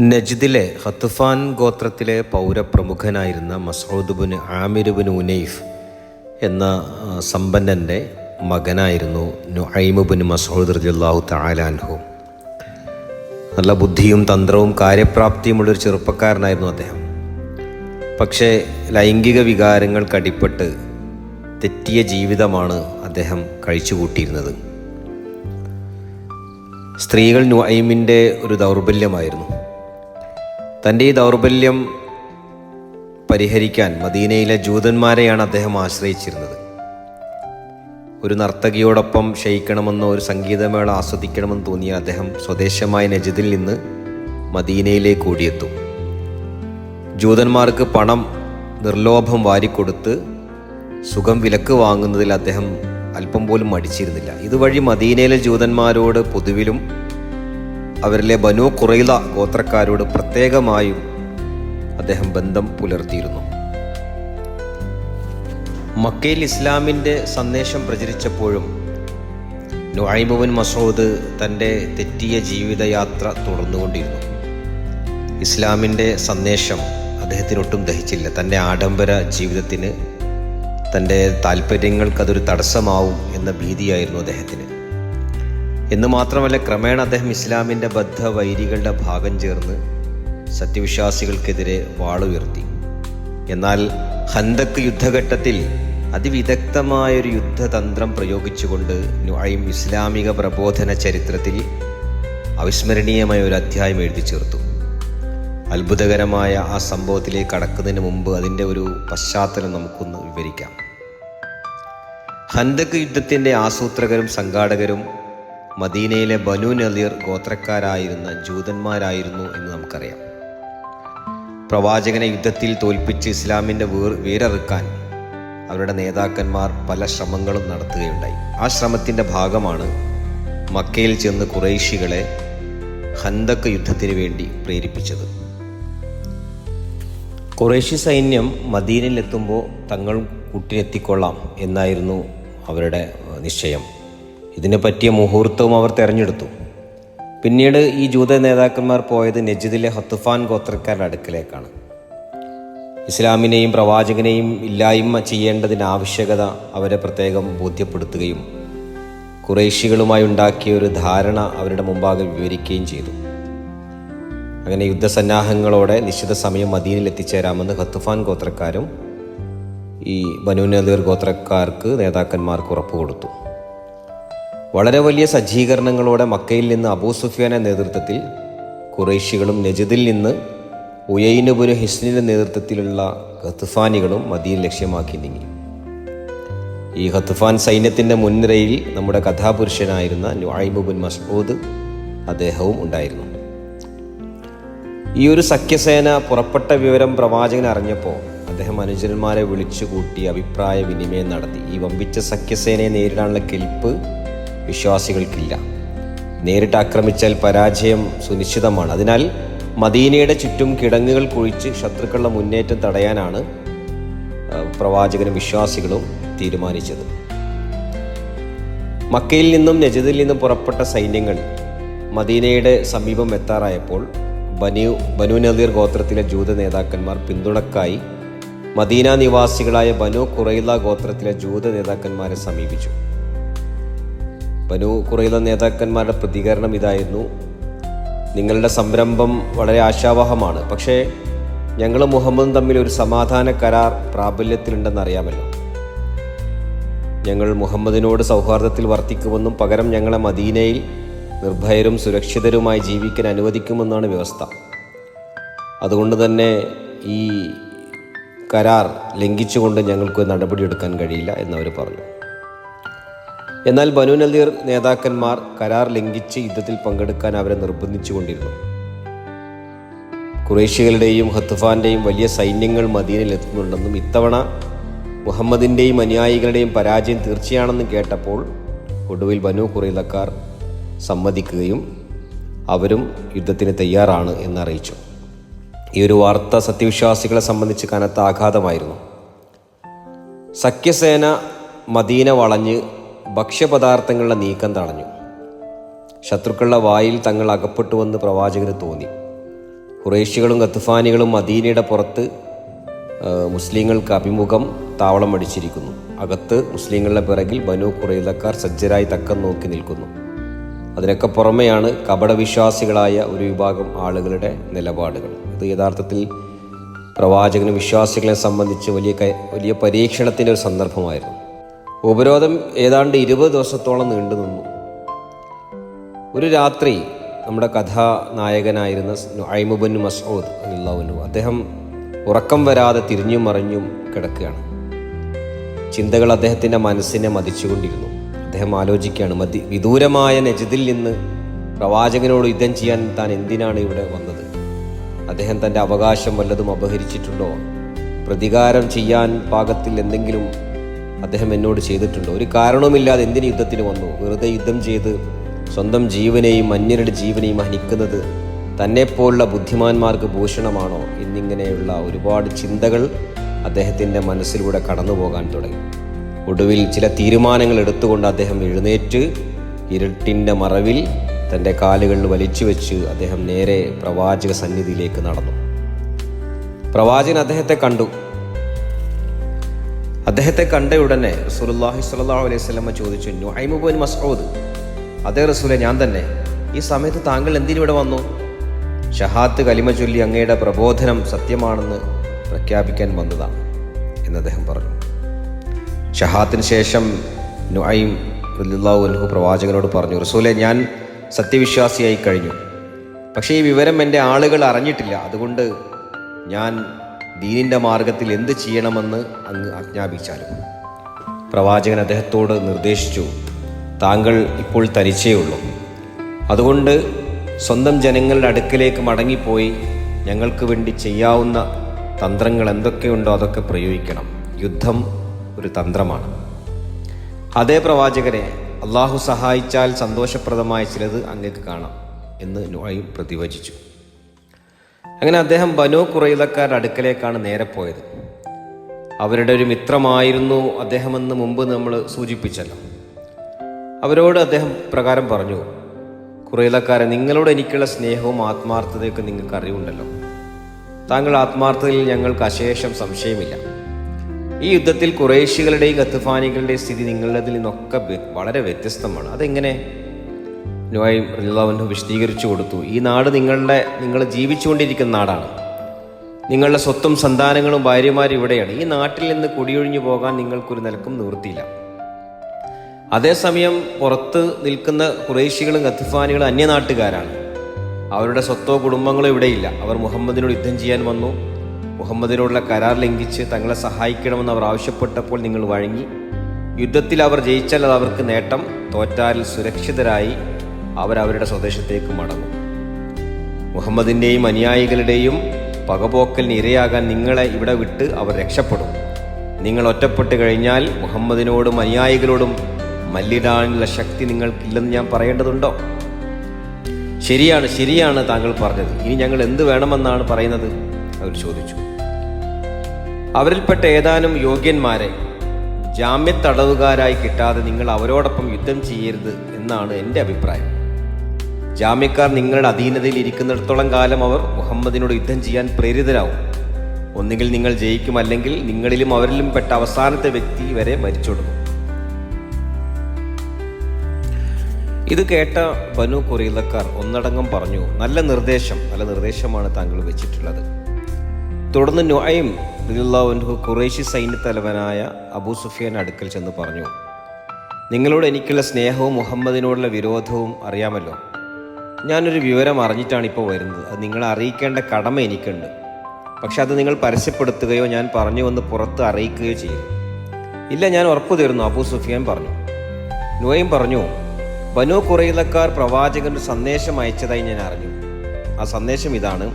നജ്ദിലെ ഹത്തുഫാൻ ഗോത്രത്തിലെ പൗരപ്രമുഖനായിരുന്ന മസൂദ് ആമിരുബുൻ ഉനൈഫ് എന്ന സമ്പന്നന്റെ മകനായിരുന്നു നുഹൈമു ബിൻ മസൂദ് റജുല്ലാഹു താലാൻഹു നല്ല ബുദ്ധിയും തന്ത്രവും കാര്യപ്രാപ്തിയുമുള്ളൊരു ചെറുപ്പക്കാരനായിരുന്നു അദ്ദേഹം. പക്ഷേ ലൈംഗിക വികാരങ്ങൾക്ക് തെറ്റിയ ജീവിതമാണ് അദ്ദേഹം കഴിച്ചുകൂട്ടിയിരുന്നത്. സ്ത്രീകൾ നുഐമിന്റെ ഒരു ദൗർബല്യമായിരുന്നു. തന്റെ ഈ ദൗർബല്യം പരിഹരിക്കാൻ മദീനയിലെ ജൂതന്മാരെയാണ് അദ്ദേഹം ആശ്രയിച്ചിരുന്നത്. ഒരു നർത്തകിയോടൊപ്പം ക്ഷയിക്കണമെന്നോ ഒരു സംഗീതമേള ആസ്വദിക്കണമെന്ന് തോന്നിയ അദ്ദേഹം സ്വദേശമായ നജിദിൽ നിന്ന് മദീനയിലേക്ക് ഓടിയെത്തും. ജൂതന്മാർക്ക് പണം നിർലോഭം വാരിക്കൊടുത്ത് സുഖം വിലക്ക് വാങ്ങുന്നതിൽ അദ്ദേഹം അല്പം പോലും മടിച്ചിരുന്നില്ല. ഇതുവഴി മദീനയിലെ ജൂതന്മാരോട് പൊതുവിലും അവരിലെ ബനു കുറൈല ഗോത്രക്കാരോട് പ്രത്യേകമായും അദ്ദേഹം ബന്ധം പുലർത്തിയിരുന്നു. മക്കയിൽ ഇസ്ലാമിന്റെ സന്ദേശം പ്രചരിച്ചപ്പോഴും നുഐമുബിൻ മസൂദ് തന്റെ തെറ്റിയ ജീവിതയാത്ര തുടർന്നുകൊണ്ടിരുന്നു. ഇസ്ലാമിന്റെ സന്ദേശം അദ്ദേഹത്തിനൊട്ടും ദഹിച്ചില്ല. തന്റെ ആഡംബര ജീവിതത്തിന് തന്റെ താല്പര്യങ്ങൾക്കതൊരു തടസ്സമാവും എന്ന ഭീതിയായിരുന്നു അദ്ദേഹത്തിന്. എന്ന് മാത്രമല്ല ക്രമേണ അദ്ദേഹം ഇസ്ലാമിന്റെ ബദ്ധ വൈരികളുടെ ഭാഗം ചേർന്ന് സത്യവിശ്വാസികൾക്കെതിരെ വാളുയർത്തി എന്നാൽ ഹന്തക്ക് യുദ്ധഘട്ടത്തിൽ അതിവിദഗ്ധമായൊരു യുദ്ധതന്ത്രം പ്രയോഗിച്ചുകൊണ്ട് നുഴയും ഇസ്ലാമിക പ്രബോധന ചരിത്രത്തിൽ അവിസ്മരണീയമായ ഒരു അധ്യായം എഴുതി ചേർത്തു. അത്ഭുതകരമായ ആ സംഭവത്തിലേക്ക് കടക്കുന്നതിന് മുമ്പ് അതിന്റെ ഒരു പശ്ചാത്തലം നമുക്കൊന്ന് വിവരിക്കാം. ഹന്തക് യുദ്ധത്തിന്റെ ആസൂത്രകരും സംഘാടകരും മദീനയിലെ ബനു നദീർ ഗോത്രക്കാരായിരുന്ന ജൂതന്മാരായിരുന്നു എന്ന് നമുക്കറിയാം. പ്രവാചകനെ യുദ്ധത്തിൽ തോൽപ്പിച്ച് ഇസ്ലാമിന്റെ വീർ വീരറുക്കാൻ അവരുടെ നേതാക്കന്മാർ പല ശ്രമങ്ങളും നടത്തുകയുണ്ടായി. ആ ശ്രമത്തിന്റെ ഭാഗമാണ് മക്കയിൽ ചെന്ന് കുറേശികളെ ഹന്തക്ക് യുദ്ധത്തിന് വേണ്ടി പ്രേരിപ്പിച്ചത്. കുറേശി സൈന്യം മദീനയിലെത്തുമ്പോൾ തങ്ങൾ കൂട്ടിലെത്തിക്കൊള്ളാം എന്നായിരുന്നു അവരുടെ നിശ്ചയം. ഇതിനെ പറ്റിയ മുഹൂർത്തവും അവർ തെരഞ്ഞെടുത്തു. പിന്നീട് ഈ ജൂത നേതാക്കന്മാർ പോയത് നജിദിലെ ഹത്തുഫാൻ ഗോത്രക്കാരുടെ അടുക്കലേക്കാണ്. ഇസ്ലാമിനെയും പ്രവാചകനെയും ഇല്ലായ്മ ചെയ്യേണ്ടതിന്റെ ആവശ്യകത അവരെ പ്രത്യേകം ബോധ്യപ്പെടുത്തുകയും കുറേശികളുമായി ഉണ്ടാക്കിയ ഒരു ധാരണ അവരുടെ മുമ്പാകെ വിവരിക്കുകയും ചെയ്തു. അങ്ങനെ യുദ്ധസന്നാഹങ്ങളോടെ നിശ്ചിത സമയം മദീനിൽ എത്തിച്ചേരാമെന്ന് ഹത്തുഫാൻ ഗോത്രക്കാരും ഈ ബനു നദീർ ഗോത്രക്കാർക്ക് നേതാക്കന്മാർക്ക് ഉറപ്പ് കൊടുത്തു വളരെ വലിയ സജ്ജീകരണങ്ങളോടെ മക്കയിൽ നിന്ന് അബൂ സുഫിയാനെ നേതൃത്വത്തിൽ കുറേശികളും നജിദിൽ നിന്ന് ഉയൈനുബുന് ഹിസ്നിന്റെ നേതൃത്വത്തിലുള്ള ഖത്തുഫാനികളും മദീൻ ലക്ഷ്യമാക്കി നീങ്ങി. ഈ ഖത്തുഫാൻ സൈന്യത്തിന്റെ മുൻനിരയിൽ നമ്മുടെ കഥാപുരുഷനായിരുന്ന നുഐമുബുൻ മസ്ഊദ് അദ്ദേഹവും ഉണ്ടായിരുന്നു. ഈ ഒരു സഖ്യസേന പുറപ്പെട്ട വിവരം പ്രവാചകൻ അറിഞ്ഞപ്പോൾ അദ്ദേഹം അനുചരന്മാരെ വിളിച്ചു കൂട്ടി അഭിപ്രായ വിനിമയം നടത്തി. ഈ വമ്പിച്ച സഖ്യസേനയെ നേരിടാനുള്ള കെൽപ്പ് വിശ്വാസികൾക്കില്ല. നേരിട്ട് ആക്രമിച്ചാൽ പരാജയം സുനിശ്ചിതമാണ്. അതിനാൽ മദീനയുടെ ചുറ്റും കിടങ്ങുകൾ കുഴിച്ച് ശത്രുക്കളുടെ മുന്നേറ്റം തടയാനാണ് പ്രവാചകനും വിശ്വാസികളും തീരുമാനിച്ചത്. മക്കയിൽ നിന്നും നജദിൽ നിന്നും പുറപ്പെട്ട സൈന്യങ്ങൾ മദീനയുടെ സമീപം എത്താറായപ്പോൾ ബനു ബനു നദീർ ഗോത്രത്തിലെ ജൂത നേതാക്കന്മാർ പിന്തുണക്കായി മദീന നിവാസികളായ ബനു കുറൈല ഗോത്രത്തിലെ ജൂത നേതാക്കന്മാരെ സമീപിച്ചു. ബനു കുറയുന്ന നേതാക്കന്മാരുടെ പ്രതികരണം ഇതായിരുന്നു. നിങ്ങളുടെ സംരംഭം വളരെ ആശാവഹമാണ്. പക്ഷേ ഞങ്ങൾ മുഹമ്മദും തമ്മിൽ ഒരു സമാധാന കരാർ പ്രാബല്യത്തിലുണ്ടെന്ന് അറിയാമല്ലോ. ഞങ്ങൾ മുഹമ്മദിനോട് സൗഹാർദ്ദത്തിൽ വർത്തിക്കുമെന്നും പകരം ഞങ്ങളെ മദീനയിൽ നിർഭയരും സുരക്ഷിതരുമായി ജീവിക്കാൻ അനുവദിക്കുമെന്നാണ് വ്യവസ്ഥ. അതുകൊണ്ട് തന്നെ ഈ കരാർ ലംഘിച്ചുകൊണ്ട് ഞങ്ങൾക്ക് നടപടിയെടുക്കാൻ കഴിയില്ല എന്നവർ പറഞ്ഞു. എന്നാൽ ബനു നദീർ നേതാക്കന്മാർ കരാർ ലംഘിച്ച് യുദ്ധത്തിൽ പങ്കെടുക്കാൻ അവരെ നിർബന്ധിച്ചുകൊണ്ടിരുന്നു. കുറേഷ്യകളുടെയും ഹത്തുഫാന്റെയും വലിയ സൈന്യങ്ങൾ മദീനയിൽ എത്തുന്നുണ്ടെന്നും ഇത്തവണ മുഹമ്മദിന്റെയും അനുയായികളുടെയും പരാജയം തീർച്ചയാണെന്നും കേട്ടപ്പോൾ ഒടുവിൽ ബനു കുറയിലക്കാർ സമ്മതിക്കുകയും അവരും യുദ്ധത്തിന് തയ്യാറാണ് എന്നറിയിച്ചു. ഈ ഒരു വാർത്ത സത്യവിശ്വാസികളെ സംബന്ധിച്ച് കനത്ത ആഘാതമായിരുന്നു. സഖ്യസേന മദീന വളഞ്ഞ് ഭക്ഷ്യപദാർത്ഥങ്ങളുടെ നീക്കം തടഞ്ഞു. ശത്രുക്കളുടെ വായിൽ തങ്ങൾ അകപ്പെട്ടുവെന്ന് പ്രവാചകന് തോന്നി. ഖുറേഷികളും കത്തുഫാനികളും മദീനയുടെ പുറത്ത് മുസ്ലിങ്ങൾക്ക് അഭിമുഖം താവളം അടിച്ചിരിക്കുന്നു. അകത്ത് മുസ്ലിങ്ങളുടെ പിറകിൽ ബനു കുറയിലക്കാർ സജ്ജരായി തക്കം നോക്കി നിൽക്കുന്നു. അതിനൊക്കെ പുറമെയാണ് കപടവിശ്വാസികളായ ഒരു വിഭാഗം ആളുകളുടെ നിലപാടുകൾ. ഇത് യഥാർത്ഥത്തിൽ പ്രവാചകനും വിശ്വാസികളെ സംബന്ധിച്ച് വലിയ വലിയ പരീക്ഷണത്തിന്റെ ഒരു സന്ദർഭമായിരുന്നു. ഉപരോധം ഏതാണ്ട് ഇരുപത് ദിവസത്തോളം നീണ്ടു നിന്നു. ഒരു രാത്രി നമ്മുടെ കഥാനായകനായിരുന്ന ഐമുബൻ മസൂദ് അല്ലാവുന്നു അദ്ദേഹം ഉറക്കം വരാതെ തിരിഞ്ഞും മറിഞ്ഞും കിടക്കുകയാണ്. ചിന്തകൾ അദ്ദേഹത്തിന്റെ മനസ്സിനെ മതിച്ചുകൊണ്ടിരുന്നു. അദ്ദേഹം ആലോചിക്കുകയാണ് മതി വിദൂരമായ നജിദിൽ നിന്ന് പ്രവാചകനോട് യുദ്ധം ചെയ്യാൻ താൻ എന്തിനാണ് ഇവിടെ വന്നത്? അദ്ദേഹം തന്റെ അവകാശം വല്ലതും അപഹരിച്ചിട്ടുണ്ടോ? പ്രതികാരം ചെയ്യാൻ പാകത്തിൽ എന്തെങ്കിലും അദ്ദേഹം എന്നോട് ചെയ്തിട്ടുണ്ട്. ഒരു കാരണവുമില്ലാതെ എന്തിന് യുദ്ധത്തിന് വന്നു? വെറുതെ യുദ്ധം ചെയ്ത് സ്വന്തം ജീവനെയും അന്യരുടെ ജീവനെയും ഹനിക്കുന്നത് തന്നെപ്പോലുള്ള ബുദ്ധിമാന്മാർക്ക് ഭൂഷണമാണോ? എന്നിങ്ങനെയുള്ള ഒരുപാട് ചിന്തകൾ അദ്ദേഹത്തിന്റെ മനസ്സിലൂടെ കടന്നു പോകാൻ തുടങ്ങി. ഒടുവിൽ ചില തീരുമാനങ്ങൾ എടുത്തുകൊണ്ട് അദ്ദേഹം എഴുന്നേറ്റ് ഇരുട്ടിന്റെ മറവിൽ തന്റെ കാലുകൾ വലിച്ചു വെച്ച് അദ്ദേഹം നേരെ പ്രവാചക സന്നിധിയിലേക്ക് നടന്നു. പ്രവാചകൻ അദ്ദേഹത്തെ കണ്ടു. അദ്ദേഹത്തെ കണ്ട ഉടനെ റസൂലുള്ളാഹി സ്വല്ലല്ലാഹു അലൈഹി സ്വലമ ചോദിച്ചു നുഐമുബിൻ മസ്ഊദ്. അതേ റസൂലെ ഞാൻ തന്നെ. ഈ സമയത്ത് താങ്കൾ എന്തിനിവിടെ വന്നു? ഷഹാത്ത് കലിമ ചൊല്ലി അങ്ങയുടെ പ്രബോധനം സത്യമാണെന്ന് പ്രഖ്യാപിക്കാൻ വന്നതാണ് എന്ന് അദ്ദേഹം പറഞ്ഞു. ഷഹാത്തിന് ശേഷം നുഹൈം റളിയല്ലാഹു അൻഹു പ്രവാചകനോട് പറഞ്ഞു റസൂലെ ഞാൻ സത്യവിശ്വാസിയായി കഴിഞ്ഞു. പക്ഷേ ഈ വിവരം എന്റെ ആളുകൾ അറിഞ്ഞിട്ടില്ല. അതുകൊണ്ട് ഞാൻ ദീനിന്റെ മാർഗത്തിൽ എന്ത് ചെയ്യണമെന്ന് അങ്ങ് ആജ്ഞാപിച്ചാലും. പ്രവാചകൻ അദ്ദേഹത്തോട് നിർദ്ദേശിച്ചു താങ്കൾ ഇപ്പോൾ തനിച്ചേ ഉള്ളൂ. അതുകൊണ്ട് സ്വന്തം ജനങ്ങളുടെ അടുക്കലേക്ക് മടങ്ങിപ്പോയി ഞങ്ങൾക്ക് വേണ്ടി ചെയ്യാവുന്ന തന്ത്രങ്ങൾ എന്തൊക്കെയുണ്ടോ അതൊക്കെ പ്രയോഗിക്കണം. യുദ്ധം ഒരു തന്ത്രമാണ്. അതേ പ്രവാചകരെ അള്ളാഹു സഹായിച്ചാൽ സന്തോഷപ്രദമായ ചിലത് അങ്ങേക്ക് കാണാം എന്ന് നോയും പ്രതിവചിച്ചു. അങ്ങനെ അദ്ദേഹം ബനോ കുറയിലക്കാരുടെ അടുക്കലേക്കാണ് നേരെ പോയത്. അവരുടെ ഒരു മിത്രമായിരുന്നു അദ്ദേഹമെന്ന് മുമ്പ് നമ്മൾ സൂചിപ്പിച്ചല്ലോ. അവരോട് അദ്ദേഹം പ്രകാരം പറഞ്ഞു കുറയിലക്കാരെ നിങ്ങളോട് എനിക്കുള്ള സ്നേഹവും ആത്മാർത്ഥതയൊക്കെ നിങ്ങൾക്ക് അറിവുണ്ടല്ലോ. താങ്കൾ ആത്മാർത്ഥതയിൽ ഞങ്ങൾക്ക് അശേഷം സംശയമില്ല. ഈ യുദ്ധത്തിൽ കുറേശികളുടെയും കത്തുഫാനികളുടെയും സ്ഥിതി നിങ്ങളുടേതിൽ നിന്നൊക്കെ വളരെ വ്യത്യസ്തമാണ്. അതെങ്ങനെ? നോയ് റിലാവിന് വിശദീകരിച്ചു കൊടുത്തു. ഈ നാട് നിങ്ങളുടെ നിങ്ങൾ ജീവിച്ചുകൊണ്ടിരിക്കുന്ന നാടാണ്. നിങ്ങളുടെ സ്വത്തും സന്താനങ്ങളും ഭാര്യമാരും ഇവിടെയാണ്. ഈ നാട്ടിൽ നിന്ന് കുടിയൊഴിഞ്ഞു പോകാൻ നിങ്ങൾക്കൊരു നിലക്കും നിവൃത്തിയില്ല. അതേസമയം പുറത്ത് നിൽക്കുന്ന കുറേശികളും ഗത്തുഫാനികളും അന്യനാട്ടുകാരാണ്. അവരുടെ സ്വത്തോ കുടുംബങ്ങളോ ഇവിടെയില്ല. അവർ മുഹമ്മദിനോട് യുദ്ധം ചെയ്യാൻ വന്നു. മുഹമ്മദിനോടുള്ള കരാർ ലംഘിച്ച് തങ്ങളെ സഹായിക്കണമെന്ന് അവർ ആവശ്യപ്പെട്ടപ്പോൾ നിങ്ങൾ വഴങ്ങി. യുദ്ധത്തിൽ അവർ ജയിച്ചാൽ അത് അവർക്ക് നേട്ടം. തോറ്റാൽ സുരക്ഷിതരായി അവർ അവരുടെ സ്വദേശത്തേക്ക് മടങ്ങും. മുഹമ്മദിന്റെയും അനുയായികളുടെയും പകപോക്കലിന് ഇരയാകാൻ നിങ്ങളെ ഇവിടെ വിട്ട് അവർ രക്ഷപ്പെടും. നിങ്ങൾ ഒറ്റപ്പെട്ട് കഴിഞ്ഞാൽ മുഹമ്മദിനോടും അനുയായികളോടും മല്ലിടാനുള്ള ശക്തി നിങ്ങൾക്കില്ലെന്ന് ഞാൻ പറയേണ്ടതുണ്ടോ? ശരിയാണ് ശരിയാണ് താങ്കൾ പറഞ്ഞത്. ഇനി ഞങ്ങൾ എന്ത് വേണമെന്നാണ് പറയുന്നത്? അവർ ചോദിച്ചു. അവരിൽപ്പെട്ട ഏതാനും യോഗ്യന്മാരെ ജാമ്യത്തടവുകാരായി കിട്ടാതെ നിങ്ങൾ അവരോടൊപ്പം യുദ്ധം ചെയ്യരുത് എന്നാണ് എന്റെ അഭിപ്രായം. ജാമ്യക്കാർ നിങ്ങളുടെ അധീനതയിൽ ഇരിക്കുന്നിടത്തോളം കാലം അവർ മുഹമ്മദിനോട് യുദ്ധം ചെയ്യാൻ പ്രേരിതരാകും ഒന്നുകിൽ നിങ്ങൾ ജയിക്കും അല്ലെങ്കിൽ നിങ്ങളിലും അവരിലും പെട്ട അവസാനത്തെ വ്യക്തി വരെ മരിച്ചൊടുക്കും ഇത് കേട്ട ബനു കൊറീലക്കാർ ഒന്നടങ്കം പറഞ്ഞു നല്ല നിർദ്ദേശം നല്ല നിർദ്ദേശമാണ് താങ്കൾ വെച്ചിട്ടുള്ളത്. തുടർന്ന് നുഐം കുറേശി സൈന്യ തലവനായ അബൂ സുഫിയാൻ അടുക്കൽ ചെന്ന് പറഞ്ഞു നിങ്ങളോട് എനിക്കുള്ള സ്നേഹവും മുഹമ്മദിനോടുള്ള വിരോധവും അറിയാമല്ലോ. ഞാനൊരു വിവരം അറിഞ്ഞിട്ടാണ് ഇപ്പോൾ വരുന്നത്. അത് നിങ്ങളെ അറിയിക്കേണ്ട കടമ എനിക്കുണ്ട്. പക്ഷെ അത് നിങ്ങൾ പരസ്യപ്പെടുത്തുകയോ ഞാൻ പറഞ്ഞു വന്ന് പുറത്ത് അറിയിക്കുകയോ ചെയ്യും ഇല്ല ഞാൻ ഉറപ്പു തീർന്നു അബൂ സുഫിയാൻ പറഞ്ഞു. നോയും പറഞ്ഞു ബനു കുറയിലക്കാർ പ്രവാചകന് സന്ദേശം അയച്ചതായി ഞാൻ അറിഞ്ഞു. ആ സന്ദേശം ഇതാണ്.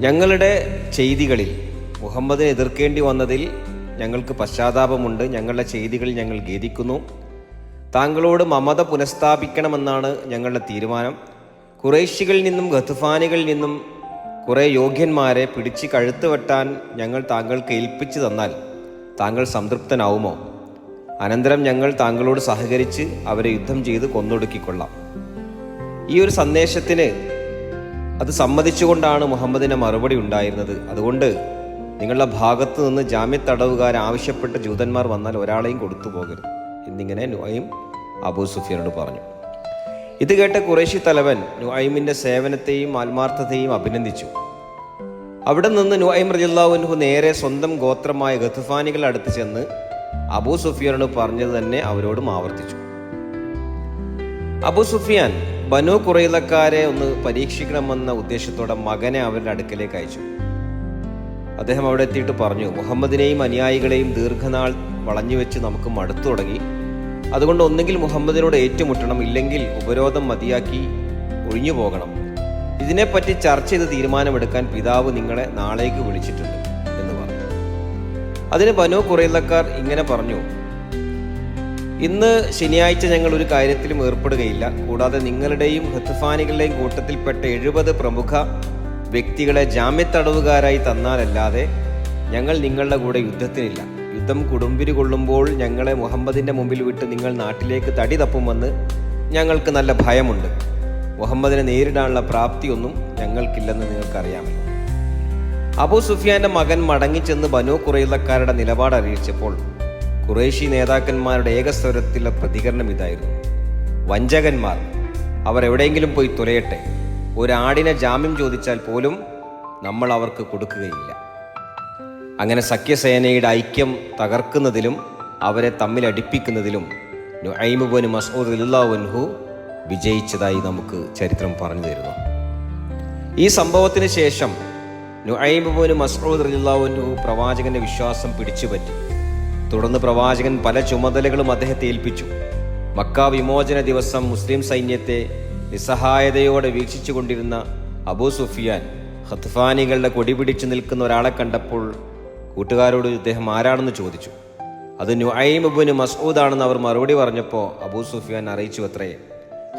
ഞങ്ങളുടെ ചെയ്തികളിൽ മുഹമ്മദിനെ എതിർക്കേണ്ടി വന്നതിൽ ഞങ്ങൾക്ക് പശ്ചാത്താപമുണ്ട്. ഞങ്ങളുടെ ചെയ്തികളിൽ ഞങ്ങൾ ഖേദിക്കുന്നു. താങ്കളോട് മമത പുനഃസ്ഥാപിക്കണമെന്നാണ് ഞങ്ങളുടെ തീരുമാനം. കുറേശികളിൽ നിന്നും ഗത്തുഫാനികളിൽ നിന്നും കുറേ യോഗ്യന്മാരെ പിടിച്ച് കഴുത്ത് വെട്ടാൻ ഞങ്ങൾ താങ്കൾക്ക് ഏൽപ്പിച്ചു തന്നാൽ താങ്കൾ സംതൃപ്തനാവുമോ? അനന്തരം ഞങ്ങൾ താങ്കളോട് സഹകരിച്ച് അവരെ യുദ്ധം ചെയ്ത് കൊന്നൊടുക്കിക്കൊള്ളാം. ഈ ഒരു സന്ദേശത്തിന് അത് സമ്മതിച്ചുകൊണ്ടാണ് മുഹമ്മദിന്റെ മറുപടി ഉണ്ടായിരുന്നത്. അതുകൊണ്ട് നിങ്ങളുടെ ഭാഗത്തു നിന്ന് ജാമ്യത്തടവുകാർ ആവശ്യപ്പെട്ട ജൂതന്മാർ വന്നാൽ ഒരാളെയും കൊടുത്തു പോകരുത്. എന്നിങ്ങനെ നുഐം അബൂ സുഫിയാനോട് പറഞ്ഞു ഇത് കേട്ട കുറേശി തലവൻ നുഐമിന്റെ സേവനത്തെയും ആത്മാർത്ഥതയും അഭിനന്ദിച്ചു. അവിടെ നിന്ന് നുഐം റജില്ലാവുൻഹു നേരെ സ്വന്തം ഗോത്രമായ ഗത്തുഫാനികളുടെ അടുത്ത് ചെന്ന് അബൂ സുഫിയാനോട് പറഞ്ഞത് തന്നെ അവരോടും ആവർത്തിച്ചു. അബൂ സുഫിയാൻ ബനു കുറയിലക്കാരെ ഒന്ന് പരീക്ഷിക്കണമെന്ന ഉദ്ദേശത്തോടെ മകനെ അവരുടെ അടുക്കലേക്ക് അയച്ചു. അദ്ദേഹം അവിടെ എത്തിയിട്ട് പറഞ്ഞു മുഹമ്മദിനെയും അനുയായികളെയും ദീർഘനാൾ വളഞ്ഞു വെച്ച് നമുക്ക് മടുത്തു തുടങ്ങി. അതുകൊണ്ട് ഒന്നെങ്കിൽ മുഹമ്മദിനോട് ഏറ്റുമുട്ടണം ഇല്ലെങ്കിൽ ഉപരോധം മതിയാക്കി ഒഴിഞ്ഞു പോകണം. ഇതിനെപ്പറ്റി ചർച്ച ചെയ്ത് തീരുമാനമെടുക്കാൻ പിതാവ് നിങ്ങളെ നാളേക്ക് വിളിച്ചിട്ടുണ്ട് എന്ന് പറഞ്ഞു. അതിന് ബനു കുറയുന്നക്കാർ ഇങ്ങനെ പറഞ്ഞു ഇന്ന് ശനിയാഴ്ച ഞങ്ങൾ ഒരു കാര്യത്തിലും ഏർപ്പെടുകയില്ല. കൂടാതെ നിങ്ങളുടെയും ഹത്തുഫാനികളുടെയും കൂട്ടത്തിൽപ്പെട്ട എഴുപത് പ്രമുഖ വ്യക്തികളെ ജാമ്യത്തടവുകാരായി തന്നാലല്ലാതെ ഞങ്ങൾ നിങ്ങളുടെ കൂടെ യുദ്ധത്തിനില്ല. യുദ്ധം കുടുംബിരി കൊള്ളുമ്പോൾ ഞങ്ങളെ മുഹമ്മദിന്റെ മുമ്പിൽ വിട്ട് നിങ്ങൾ നാട്ടിലേക്ക് തടി തപ്പുമെന്ന് ഞങ്ങൾക്ക് നല്ല ഭയമുണ്ട്. മുഹമ്മദിനെ നേരിടാനുള്ള പ്രാപ്തിയൊന്നും ഞങ്ങൾക്കില്ലെന്ന് നിങ്ങൾക്കറിയാമല്ലോ. അബൂ സുഫിയാന്റെ മകൻ മടങ്ങിച്ചെന്ന് ബനു കുറയിലക്കാരുടെ നിലപാട് അറിയിച്ചപ്പോൾ കുറേശി നേതാക്കന്മാരുടെ ഏകസ്വരത്തിലുള്ള പ്രതികരണം ഇതായിരുന്നു. വഞ്ചകന്മാർ അവർ എവിടെയെങ്കിലും പോയി തുലയട്ടെ. ഒരാടിനെ ജാമ്യം ചോദിച്ചാൽ പോലും നമ്മൾ അവർക്ക് കൊടുക്കുകയില്ല. അങ്ങനെ സഖ്യസേനയുടെ ഐക്യം തകർക്കുന്നതിലും അവരെ തമ്മിൽ അടുപ്പിക്കുന്നതിലും നുഐമുബനു മസൂദ് അല്ലാവൻഹു വിജയിച്ചതായി നമുക്ക് ചരിത്രം പറഞ്ഞു തരുന്നു. ഈ സംഭവത്തിന് ശേഷം നുഐമുബോന് മസൂദ് അല്ലാവൻഹു പ്രവാചകന്റെ വിശ്വാസം പിടിച്ചുപറ്റി. തുടർന്ന് പ്രവാചകൻ പല ചുമതലകളും അദ്ദേഹത്തെ ഏൽപ്പിച്ചു. മക്ക വിമോചന ദിവസം മുസ്ലിം സൈന്യത്തെ നിസ്സഹായതയോടെ വീക്ഷിച്ചു കൊണ്ടിരുന്ന അബൂ സുഫിയാൻ ഹത്ഫാനികളുടെ കൊടിപിടിച്ചു നിൽക്കുന്ന ഒരാളെ കണ്ടപ്പോൾ കൂട്ടുകാരോട് ഇദ്ദേഹം ആരാണെന്ന് ചോദിച്ചു. അത് നുഐമുബിന് മസൂദാണെന്ന് അവർ മറുപടി പറഞ്ഞപ്പോൾ അബൂ സുഫിയാൻ അറിയിച്ചു അത്രേ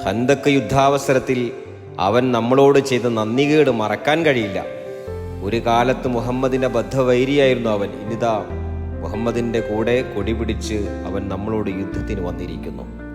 ഹന്തക്ക് യുദ്ധാവസരത്തിൽ അവൻ നമ്മളോട് ചെയ്ത നന്ദികേട് മറക്കാൻ കഴിയില്ല. ഒരു കാലത്ത് മുഹമ്മദിന്റെ ബദ്ധവൈരിയായിരുന്നു അവൻ. ഇനിതാ മുഹമ്മദിന്റെ കൂടെ കൊടിപിടിച്ച് അവൻ നമ്മളോട് യുദ്ധത്തിന് വന്നിരിക്കുന്നു.